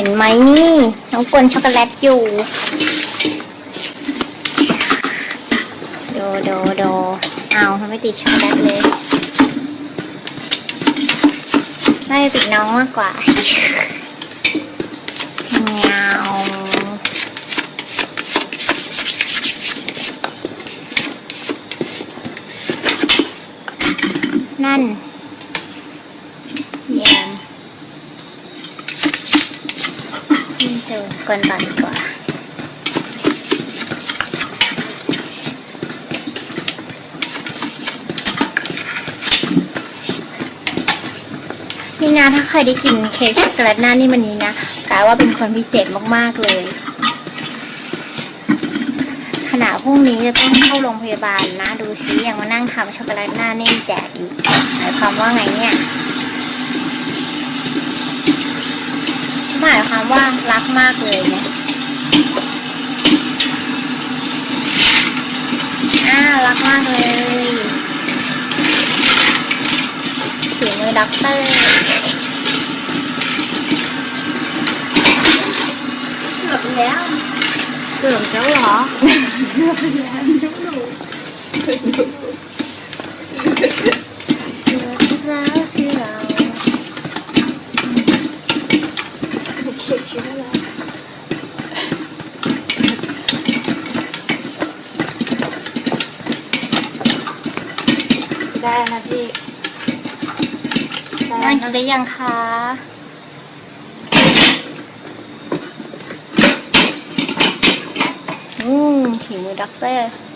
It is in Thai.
ห็นไหมนี่น้องกลนช็อกโกแลตอยู่ โดโดโดเอาทำไม่ติดช็อกโกแลตเลยไม่ติดน้องมากกว่าเงานั่นเยี่ยม นี่เจอกวนต่อดีกว่านี่นะถ้าใครได้กินเค้กช็อกโกแลตหน้านี่มันนี้นะแปลว่าเป็นคนพิเศษมากๆเลย ขณะพรุ่งนี้จะต้องเข้าโรงพยาบาลนะ ดูซิยังมานั่งทำช็อกโกแลตหน้านิ่มแจกอีกหมายความว่าไงเนี่ยหมายค วามว่ารักมากเลยเนี่ยอ้าวรักมากเลยถึงมือด็อกเตอร์เกือบแล้วเกือบแล้วเหรอเกือบแล้วสิเรา เค้ก ชิ้นแล้วได้นะพี่ ได้นั่งนะหรือยังคะอืมถึงมือด็อกเตอร์